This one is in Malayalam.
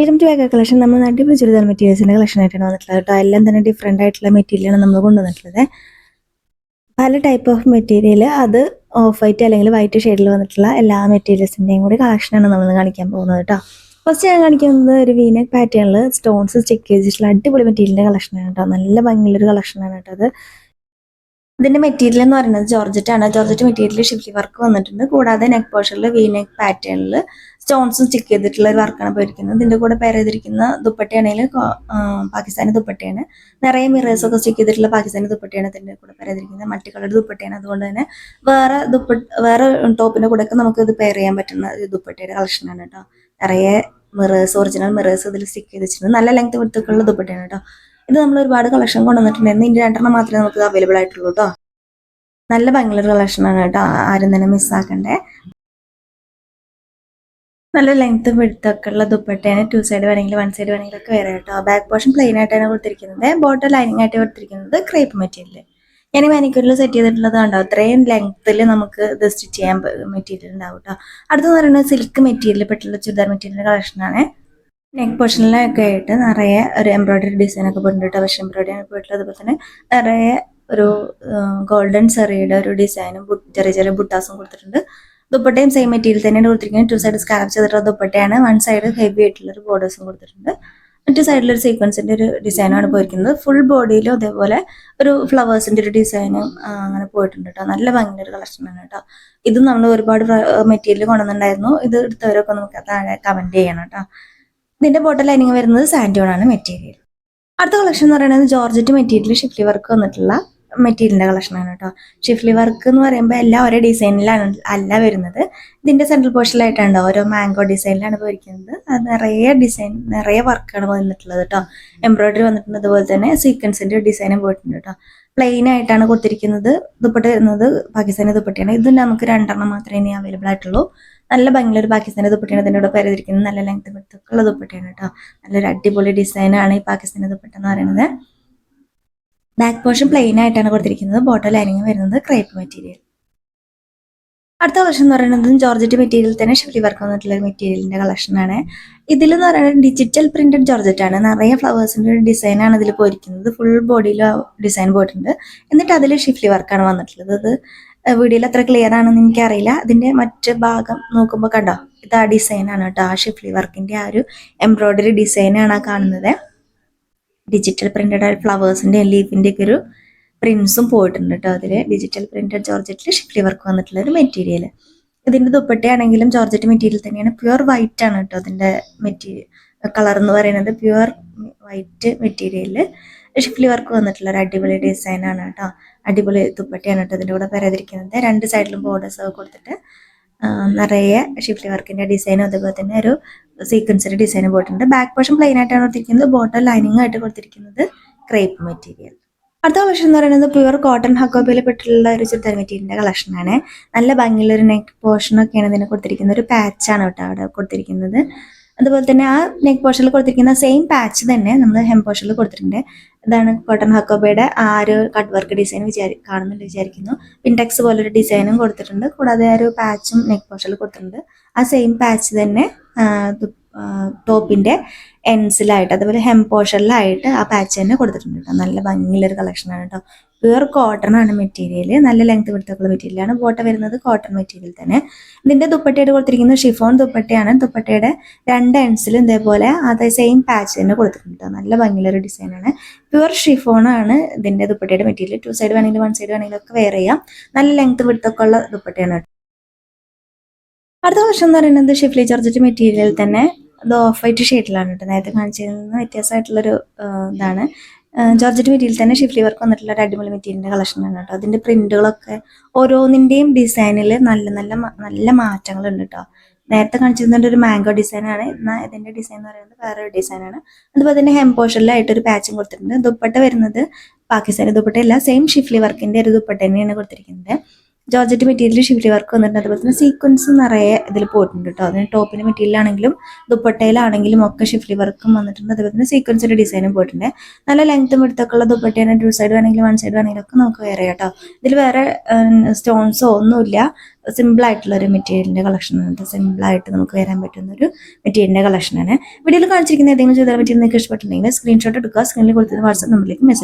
വെൽക്കം ടു വേഗ കളക്ഷൻ നമ്മൾ അടിപൊളി ചുരിദാർ മെറ്റീരിയൽസിന്റെ കളക്ഷൻ ആയിട്ടാണ് വന്നിട്ടുള്ളത് കേട്ടോ. എല്ലാം തന്നെ ഡിഫറെന്റ് ആയിട്ടുള്ള മെറ്റീരിയലാണ് നമ്മൾ കൊണ്ടുവന്നിട്ടുള്ളത്. പല ടൈപ്പ് ഓഫ് മെറ്റീരിയൽ അത് ഓഫ് വൈറ്റ് അല്ലെങ്കിൽ വൈറ്റ് ഷെയ്ഡിൽ വന്നിട്ടുള്ള എല്ലാ മെറ്റീരിയൽസിന്റെയും കൂടി കളക്ഷനാണ് നമ്മൾ കാണിക്കാൻ പോകുന്നത് കേട്ടോ. ഫസ്റ്റ് ഞാൻ കാണിക്കുന്നത് ഒരു വീനക് പാറ്റേണിൽ സ്റ്റോൺസ് ചെക്ക് ചെയ്തിട്ടുള്ള അടിപൊളി മെറ്റീരിയലിന്റെ കളക്ഷനാണ് കേട്ടോ. നല്ല ഭംഗിയുള്ളൊരു കളക്ഷനാണ് കേട്ടോ അത്. ഇതിന്റെ മെറ്റീരിയൽ എന്ന് പറയുന്നത് ജോർജറ്റ് ആണ് ജോർജറ്റ് മെറ്റീരിയൽ ഷിഫ്റ്റി വർക്ക് വന്നിട്ടുണ്ട്. കൂടാതെ നെക്ക് പോർഷനിൽ വി നെക്ക് പാറ്റേണിൽ സ്റ്റോൺസും സ്റ്റിക്ക് ചെയ്തിട്ടുള്ള ഒരു വർക്കാണ് പോയിരിക്കുന്നത്. ഇതിന്റെ കൂടെ പേര് ചെയ്തിരിക്കുന്ന ദുപ്പട്ടയാണെങ്കിൽ പാകിസ്ഥാനി ദുപ്പട്ടയാണ്. നിറയെ മിറേഴ്സ് ഒക്കെ സ്റ്റിക്ക് ചെയ്തിട്ടുള്ള പാകിസ്ഥാനി ദുപ്പട്ടയാണ് ഇതിന്റെ കൂടെ പേര് ചെയ്തിരിക്കുന്നത്. മൾട്ടി കളർ ദുപ്പട്ടയാണ്. അതുകൊണ്ട് തന്നെ വേറെ ദുപ്പട്ട വേറെ ടോപ്പിന്റെ കൂടെ ഒക്കെ നമുക്ക് ഇത് പെയർ ചെയ്യാൻ പറ്റുന്ന ഒരു ദുപ്പട്ടയുടെ കളക്ഷനാണ് കേട്ടോ. നിറയെ മിറേഴ്സ് ഒറിജിനൽ മിറേഴ്സ് ഇതിൽ സ്റ്റിക്ക് ചെയ്ത് വെച്ചിട്ടുണ്ട്. നല്ല ലെങ്ത് വിടുത്തുള്ള ദുപ്പട്ടയാണ് കേട്ടോ. ഇത് നമ്മൾ ഒരുപാട് കളക്ഷൻ കൊണ്ടുവന്നിട്ടുണ്ട് ഇതിന്റെ രണ്ടെണ്ണം മാത്രമേ നമുക്ക് അവൈലബിൾ ആയിട്ടുള്ളൂ കേട്ടോ നല്ല ഭയങ്കര കളക്ഷനാണ് കേട്ടോ. ആരും തന്നെ മിസ്സാക്കണ്ടേ നല്ല ലെങ്ത് വിടുത്തൊക്കെ ഉള്ള ദുപ്പട്ടയാണ്. ടു സൈഡ് വേണമെങ്കിൽ വൺ സൈഡ് വേണമെങ്കിൽ ഒക്കെ വേറെ കേട്ടോ. ബാക്ക് പോർഷൻ പ്ലെയിൻ ആയിട്ടാണ് കൊടുത്തിരിക്കുന്നത്. ബോട്ടം ലൈനിങ് ആയിട്ട് കൊടുത്തിരിക്കുന്നത് ക്രേപ്പ് മെറ്റീരിയൽ ഞാൻ മാനിക്കൂറിൽ സെറ്റ് ചെയ്തിട്ടുള്ളത് കണ്ടോ? അത്രയും ലെങ്ത്തിൽ നമുക്ക് ഇത് സ്റ്റിച്ച് ചെയ്യാൻ മെറ്റീരിയൽ ഉണ്ടാവും കേട്ടോ അടുത്തെന്ന് പറയുന്നത് സിൽക്ക് മെറ്റീരിയൽ പെട്ടുള്ള ചുരിദാർ മെറ്റീരിയൽ കളക്ഷനാണ് നെക്ക് പോർഷനിലൊക്കെ ആയിട്ട് നിറയെ ഒരു എംബ്രോയിഡറി ഡിസൈൻ ഒക്കെ പോയിട്ടുണ്ട് പക്ഷേ എംബ്രോയിഡറി ആണ് പോയിട്ടുള്ളത്. അതുപോലെ തന്നെ നിറയെ ഒരു ഗോൾഡൻ സെറിയുടെ ഒരു ഡിസൈനും ചെറിയ ചെറിയ ബുട്ടാസും കൊടുത്തിട്ടുണ്ട്. ദുപ്പട്ടയും സെയിം മെറ്റീരിയൽ തന്നെയാണ് കൊടുത്തിരിക്കുന്നത്. ടു സൈഡ് സ്കാലപ്പ് ചെയ്തിട്ടുള്ള ദുപ്പട്ടയാണ്. വൺ സൈഡ് ഹെവി ആയിട്ടുള്ള ഒരു ബോർഡേഴ്സും കൊടുത്തിട്ടുണ്ട്. മറ്റു സൈഡിൽ ഒരു സീക്വൻസിന്റെ ഒരു ഡിസൈനാണ് പോയിരിക്കുന്നത്. ഫുൾ ബോഡിയിലും അതേപോലെ ഒരു ഫ്ലവേഴ്സിന്റെ ഒരു ഡിസൈനും അങ്ങനെ പോയിട്ടുണ്ട് കേട്ടോ നല്ല ഭംഗിയുടെ ഒരു കളക്ഷനാണ് കേട്ടോ ഇത് നമ്മൾ ഒരുപാട് മെറ്റീരിയൽ കൊണ്ടുവന്നിട്ടുണ്ടായിരുന്നു. ഇത് എടുത്തവരൊക്കെ നമുക്ക് താഴെ കമന്റ് ചെയ്യണം കേട്ടോ ഇതിന്റെ ബോട്ടൽ ലൈനിങ് വരുന്നത് സാൻഡോൺ ആണ് മെറ്റീരിയൽ അടുത്ത കളക്ഷൻ എന്ന് പറയുന്നത് ജോർജറ്റ് മെറ്റീരിയൽ ഷിഫ്ലി വർക്ക് വന്നിട്ടുള്ള മെറ്റീരിയലിന്റെ കളക്ഷനാണ് കേട്ടോ. ഷിഫ്ലി വർക്ക് എന്ന് പറയുമ്പോൾ എല്ലാം ഒരേ ഡിസൈനിലാണ് അല്ല വരുന്നത്. ഇതിന്റെ സെൻട്രൽ പോർഷനിലായിട്ടാണ് ഓരോ മാംഗോ ഡിസൈനിലാണ് പോയിരിക്കുന്നത് അത് നിറയെ ഡിസൈൻ നിറയെ വർക്കാണ് വന്നിട്ടുള്ളത് കേട്ടോ. എംബ്രോയിഡറി വന്നിട്ടുണ്ട് അതുപോലെ തന്നെ സീക്വൻസിന്റെ ഡിസൈനും പോയിട്ടുണ്ട് കേട്ടോ. പ്ലെയിൻ ആയിട്ടാണ് കൊടുത്തിരിക്കുന്നത് ദുപ്പട്ട വരുന്നത് പാകിസ്ഥാനി ദുപ്പട്ടയാണ്. ഇത് നമുക്ക് രണ്ടെണ്ണം മാത്രമേ ഇനി അവൈലബിൾ ആയിട്ടുള്ളൂ. നല്ല ഭംഗിയുള്ള ഒരു പാകിസ്ഥാനി ദുപ്പട്ടയാണ് ഇതിന്റെ കൂടെ പരതിരിക്കുന്നത്. നല്ല ലെങ്ത് വിടുത്തൊക്കെയുള്ള ദുപ്പട്ടയാണ് കേട്ടോ. നല്ലൊരു അടിപൊളി ഡിസൈനാണ് ഈ പാകിസ്ഥാനി ദുപ്പട്ട എന്ന് പറയുന്നത്. ബാക്ക് പോർഷൻ പ്ലെയിൻ ആയിട്ടാണ് കൊടുത്തിരിക്കുന്നത്. ബോട്ടം ലൈനിങ് വരുന്നത് ക്രേപ്പ് മെറ്റീരിയൽ അടുത്ത കളക്ഷൻ എന്ന് പറയുന്നത് ജോർജറ്റ് മെറ്റീരിയൽ തന്നെ ഷിഫ്റ്റി വർക്ക് വന്നിട്ടുള്ള ഒരു മെറ്റീരിയലിന്റെ കളക്ഷനാണ് ഇതിൽ എന്ന് പറയുന്നത് ഡിജിറ്റൽ പ്രിന്റഡ് ജോർജറ്റ് ആണ്. നിറയെ ഫ്ലവേഴ്സിന്റെ ഒരു ഡിസൈനാണ് ഇതിൽ പോയിരിക്കുന്നത്. ഫുൾ ബോഡിയിൽ ഡിസൈൻ പോയിട്ടുണ്ട്. എന്നിട്ട് അതിൽ ഷിഫ്റ്റി വർക്കാണ് വന്നിട്ടുള്ളത്. അത് വീഡിയോയിൽ അത്ര ക്ലിയർ ആണെന്ന് എനിക്കറിയില്ല. അതിന്റെ മറ്റ് ഭാഗം നോക്കുമ്പോൾ കണ്ടോ? ഇത് ആ ഡിസൈനാണ് കേട്ടോ ആ ഷിഫ്ലി വർക്കിന്റെ ആ ഒരു എംബ്രോയിഡറി ഡിസൈനാണ് ആ കാണുന്നത്. ഡിജിറ്റൽ പ്രിന്റഡ് ആയ ഫ്ലവേഴ്സിന്റെ ലീഫിന്റെ ഒക്കെ ഒരു പ്രിന്റ്സും പോയിട്ടുണ്ട് കേട്ടോ അതിൽ ഡിജിറ്റൽ പ്രിന്റഡ് ജോർജറ്റിൽ ഷിഫ്ലി വർക്ക് വന്നിട്ടുള്ള ഒരു മെറ്റീരിയൽ ഇതിന്റെ ദുപ്പട്ടയാണെങ്കിലും ജോർജറ്റ് മെറ്റീരിയൽ തന്നെയാണ്. പ്യുവർ വൈറ്റ് ആണ് കേട്ടോ അതിന്റെ മെറ്റീരിയൽ കളർ എന്ന് പറയുന്നത് പ്യുവർ വൈറ്റ് മെറ്റീരിയലിൽ ഷിഫ്ലി വർക്ക് വന്നിട്ടുള്ള ഒരു അടിപൊളി ഡിസൈനാണ് കേട്ടോ. അടിപൊളി ദുപ്പട്ടയാണ് കേട്ടോ ഇതിന്റെ കൂടെ പരാതിരിക്കുന്നത് രണ്ട് സൈഡിലും ബോർഡേഴ്സ് ഒക്കെ കൊടുത്തിട്ട് നിറയെ ഷിഫ്ലി വർക്കിന്റെ ഡിസൈനും അതുപോലെ തന്നെ ഒരു സീക്വൻസിന്റെ ഡിസൈനും പോയിട്ടുണ്ട്. ബാക്ക് പോർഷൻ പ്ലെയിൻ ആയിട്ടാണ് കൊടുത്തിരിക്കുന്നത്. ബോട്ടം ലൈനിങ് ആയിട്ട് കൊടുത്തിരിക്കുന്നത് ക്രേപ്പ് മെറ്റീരിയൽ അടുത്ത കളക്ഷൻ എന്ന് പറയുന്നത് പ്യുവർ കോട്ടൺ ഹക്കോബയിൽ പെട്ടിട്ടുള്ള ഒരു ചുരിദാർ മെറ്റീരിയലിന്റെ കളക്ഷനാണ് നല്ല ഭംഗിയുള്ള ഒരു നെക്ക് പോർഷൻ ഒക്കെയാണ് ഇതിന് കൊടുത്തിരിക്കുന്നത്. ഒരു പാച്ചാണ് കേട്ടോ അവിടെ കൊടുത്തിരിക്കുന്നത്. അതുപോലെ തന്നെ ആ നെക്ക് പോർഷനിൽ കൊടുത്തിരിക്കുന്ന സെയിം പാച്ച് തന്നെ നമ്മൾ ഹെം പോർഷനിൽ കൊടുത്തിട്ടുണ്ട്. ഇതാണ് കോട്ടൺ ഹക്കോബയുടെ ആ ഒരു കട്ട് വർക്ക് ഡിസൈൻ വിചാരി കാണുന്നുണ്ട് വിചാരിക്കുന്നു. പിൻടെക്സ് പോലൊരു ഡിസൈനും കൊടുത്തിട്ടുണ്ട്. കൂടാതെ ആ ഒരു പാച്ചും നെക്ക് പോഷൽ കൊടുത്തിട്ടുണ്ട്. ആ സെയിം പാച്ച് തന്നെ ടോപ്പിന്റെ എൻസിലായിട്ട് അതുപോലെ ഹെം പോർഷനിലായിട്ട് ആ പാച്ച് തന്നെ കൊടുത്തിട്ടുണ്ട് കേട്ടോ. നല്ല ഭംഗിയുള്ളൊരു കളക്ഷനാണ് കേട്ടോ. പ്യുവർ കോട്ടൺ ആണ് മെറ്റീരിയൽ നല്ല ലെങ്ത് വിടുത്തുള്ള മെറ്റീരിയലാണ് ബോട്ട വരുന്നത് കോട്ടൺ മെറ്റീരിയൽ തന്നെ. ഇതിന്റെ ദുപ്പട്ടയായിട്ട് കൊടുത്തിരിക്കുന്നത് ഷിഫോൺ ദുപ്പട്ടയാണ്. ദുപ്പട്ടയുടെ രണ്ട് എൻസിലും ഇതേപോലെ അത് സെയിം പാച്ച് തന്നെ കൊടുത്തിട്ടുണ്ട് നല്ല ഭംഗിയുള്ളൊരു ഡിസൈനാണ് പ്യുവർ ഷിഫോൺ ആണ് ഇതിന്റെ ദുപ്പട്ടയുടെ മെറ്റീരിയൽ ടു സൈഡ് വേണമെങ്കിലും വൺ സൈഡ് വേണമെങ്കിലും ഒക്കെ വെയർ ചെയ്യാം. നല്ല ലെങ്ത് വിടുത്തൊക്കെ ഉള്ള ദുപ്പട്ടയാണ് അടുത്ത വർഷം എന്ന് പറയുന്നത് ഷിഫ്ലി ജോർജറ്റ് മെറ്റീരിയൽ തന്നെ അത് ഓഫ് വൈറ്റ് ഷെയ്ഡിലാണ് കേട്ടോ. നേരത്തെ കാണിച്ചിരുന്ന വ്യത്യാസമായിട്ടുള്ളൊരു ഇതാണ്. ജോർജറ്റ് മെറ്റീരിയൽ തന്നെ ഷിഫ്ലി വർക്ക് വന്നിട്ടുള്ള ഒരു അടിപൊളി മെറ്റീരിയലിന്റെ കളക്ഷനാണ് കേട്ടോ. അതിന്റെ പ്രിന്റുകളൊക്കെ ഓരോന്നിന്റെയും ഡിസൈനിൽ നല്ല നല്ല നല്ല മാറ്റങ്ങളുണ്ട് കേട്ടോ. നേരത്തെ കാണിച്ചിരുന്ന ഒരു മാംഗോ ഡിസൈനാണ് എന്നാൽ ഇതിന്റെ ഡിസൈൻ എന്ന് പറയുന്നത് വേറെ ഒരു ഡിസൈനാണ് അതുപോലെ തന്നെ ഹെം ഒരു പാച്ചും കൊടുത്തിട്ടുണ്ട്. ദുപ്പട്ട വരുന്നത് പാകിസ്ഥാനി ദുപ്പട്ടയല്ല സെയിം ഷിഫ്ലി വർക്കിന്റെ ഒരു ദുപ്പട്ട തന്നെയാണ് കൊടുത്തിരിക്കുന്നത്. ജോർജറ്റ് മെറ്റീരിയൽ ഷിഫ്റ്റ് വർക്ക് വന്നിട്ടുണ്ട്. അതുപോലെ തന്നെ സീക്വൻസ് നിറയെ ഇതിൽ പോയിട്ടുണ്ട് കേട്ടോ അതിന് ടോപ്പിന് മെറ്റീരിയൽ ആണെങ്കിലും ദുപ്പട്ടയിലാണെങ്കിലും ഒക്കെ ഷിഫ്റ്റ് വർക്കും വന്നിട്ടുണ്ട്. അതുപോലെ തന്നെ സീക്വൻസിന്റെ ഡിസൈനും പോയിട്ടുണ്ട്. നല്ല ലെങ്ത്തും എടുത്തൊക്കെ ഉള്ള ദുപ്പട്ടയാണ് ടു സൈഡ് വേണമെങ്കിലും വൺ സൈഡ് വേണമെങ്കിലും ഒക്കെ നമുക്ക് വേറെ കേട്ടോ ഇതിൽ വേറെ സ്റ്റോൺസോ ഒന്നുമില്ല. സിമ്പിൾ ആയിട്ടുള്ള ഒരു മെറ്റീരിയലിന്റെ കളക്ഷൻ ആണ് സിമ്പിൾ ആയിട്ട് നമുക്ക് വരാൻ പറ്റുന്ന ഒരു മെറ്റീരിയലിന്റെ കളക്ഷനാണ് വീഡിയോയിൽ കാണിച്ചിരിക്കുന്ന ഏതെങ്കിലും ചെയ്താൽ മെറ്റീരിയൽ നിങ്ങൾക്ക് ഇഷ്ടപ്പെട്ടിട്ടുണ്ടെങ്കിൽ സ്ക്രീൻഷോട്ട് എടുക്കുക. സ്ക്രീനിൽ കൊടുത്തിട്ട് വാട്സ്ആപ്പ് നമ്പറിലേക്ക് മെസ്സേജ്